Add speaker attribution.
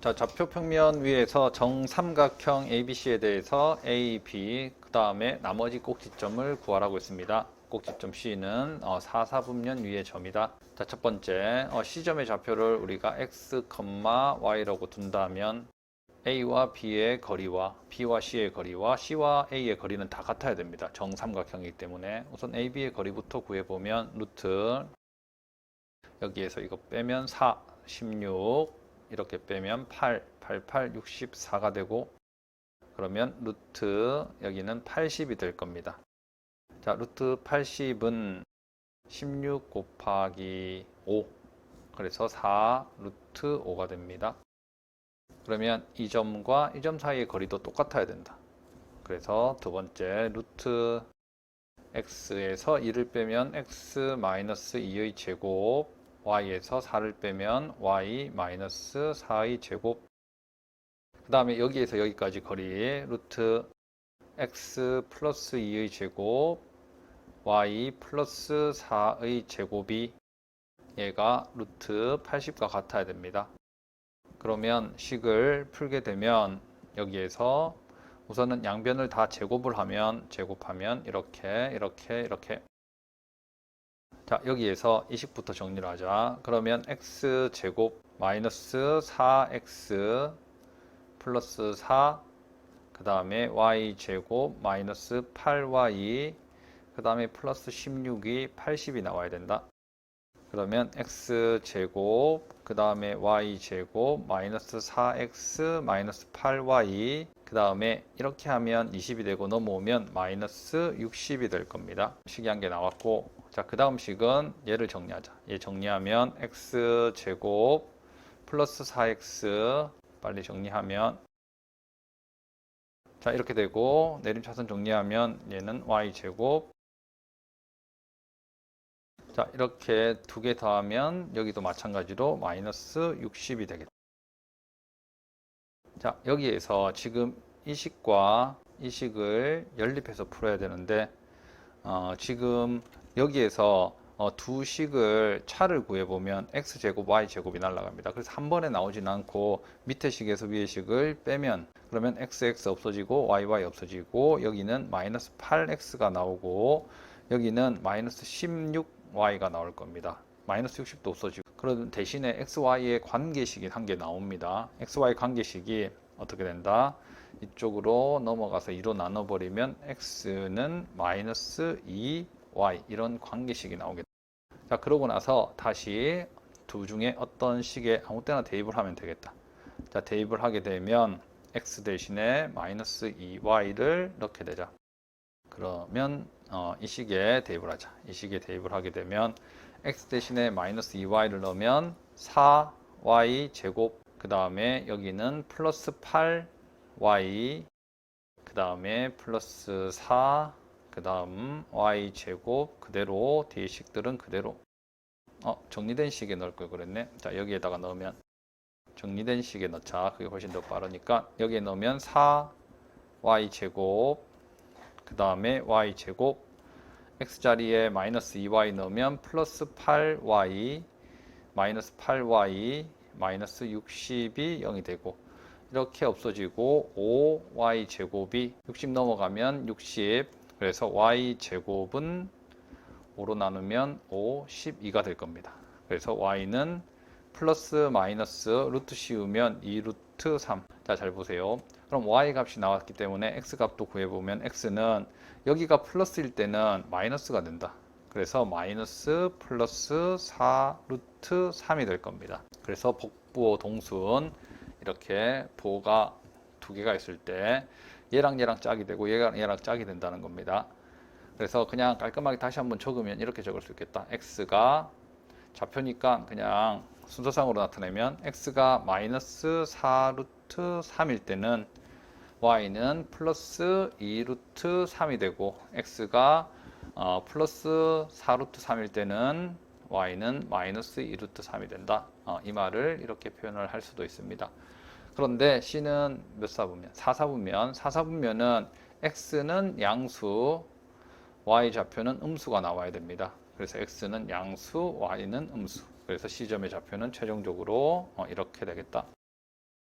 Speaker 1: 자, 좌표 평면 위에서 정삼각형 ABC에 대해서 A, B, 그 다음에 나머지 꼭지점을 구하라고 했습니다. 꼭지점 C는 어, 4, 4분면 위의 점이다. 자, 첫 번째, 어, C점의 좌표를 우리가 X, Y라고 둔다면 A와 B의 거리와 B와 C의 거리와 C와 A의 거리는 다 같아야 됩니다. 정삼각형이기 때문에 우선 AB의 거리부터 구해보면 루트 여기에서 이거 빼면 4, 16 이렇게 빼면 8, 88, 64가 되고 그러면 루트 여기는 80이 될 겁니다. 자, 루트 80은 16 곱하기 5 그래서 4 루트 5가 됩니다. 그러면 이 점과 이 점 사이의 거리도 똑같아야 된다. 그래서 두 번째 루트 x에서 2를 빼면 x 마이너스 2의 제곱 y에서 4를 빼면 y 마이너스 4의 제곱 그 다음에 여기에서 여기까지 거리 루트 x 플러스 2의 제곱 y 플러스 4의 제곱이 얘가 루트 80과 같아야 됩니다. 그러면 식을 풀게 되면 여기에서 우선은 양변을 다 제곱을 하면 제곱하면 이렇게 이렇게 이렇게 자 여기에서 이 식부터 정리를 하자. 그러면 x 제곱 마이너스 4x 플러스 4 그 다음에 y 제곱 마이너스 8y 그 다음에 플러스 16이 80이 나와야 된다 그러면 x 제곱 그 다음에 y 제곱 마이너스 4x 마이너스 8y 그 다음에 이렇게 하면 20이 되고 넘어오면 마이너스 60이 될 겁니다. 식이 한 개 나왔고 자그 다음 식은 얘를 정리하자. 얘 정리하면 x 제곱 플러스 4x 빨리 정리하면 자 이렇게 되고 내림차순 정리하면 얘는 y 제곱 자 이렇게 두 개 더하면 여기도 마찬가지로 마이너스 60이 되겠다. 자 여기에서 지금 이 식과 이 식을 연립해서 풀어야 되는데 어, 지금 여기에서 어, 두 식을 차를 구해보면 x제곱, y제곱이 날라갑니다. 그래서 한 번에 나오진 않고 밑에 식에서 위에 식을 빼면 그러면 xx 없어지고 yy 없어지고 여기는 마이너스 8x가 나오고 여기는 마이너스 16y가 나올 겁니다. 마이너스 60도 없어지고 그런 대신에 xy의 관계식이 한 개 나옵니다. xy 관계식이 어떻게 된다? 이쪽으로 넘어가서 2로 나눠버리면 x는 마이너스 2y 이런 관계식이 나오겠다. 자 그러고 나서 다시 두 중에 어떤 식에 아무 때나 대입을 하면 되겠다. 자 대입을 하게 되면 x 대신에 마이너스 2y를 넣게 되자. 그러면 어, 이 식에 대입을 하자. 이 식에 대입을 하게 되면 x 대신에 마이너스 2y를 넣으면 4y 제곱 그 다음에 여기는 플러스 8y 그 다음에 플러스 4 그 다음 y 제곱 그대로 뒤에 식들은 그대로. 어 정리된 식에 넣을 걸 그랬네. 자 여기에다가 넣으면 정리된 식에 넣자. 그게 훨씬 더 빠르니까 여기에 넣으면 4y 제곱 그 다음에 y 제곱 x 자리에 마이너스 2y 넣으면 플러스 8y 마이너스 8y 마이너스 60이 0이 되고 이렇게 없어지고 5y 제곱이 60 넘어가면 60 그래서 y 제곱은 5로 나누면 5, 12가 될 겁니다. 그래서 y는 플러스 마이너스 루트 씌우면 2 루트 3. 자, 잘 보세요. 그럼 y 값이 나왔기 때문에 x 값도 구해보면 x는 여기가 플러스일 때는 마이너스가 된다. 그래서 마이너스 플러스 4 루트 3이 될 겁니다. 그래서 복부호 동순 이렇게 부호가 두 개가 있을 때 얘랑 얘랑 짝이 되고 얘랑 얘랑 짝이 된다는 겁니다. 그래서 그냥 깔끔하게 다시 한번 적으면 이렇게 적을 수 있겠다. x가 좌표니까 그냥 순서상으로 나타내면 x가 마이너스 4 루트 3일 때는 y는 플러스 2 루트 3이 되고 x가 어, 플러스 4 루트 3일 때는 y는 마이너스 2 루트 3이 된다. 어, 이 말을 이렇게 표현을 할 수도 있습니다. 그런데 C는 몇 사분면? 4사분면. 4사분면은 X는 양수, Y 좌표는 음수가 나와야 됩니다. 그래서 X는 양수, Y는 음수. 그래서 C점의 좌표는 최종적으로 어, 이렇게 되겠다.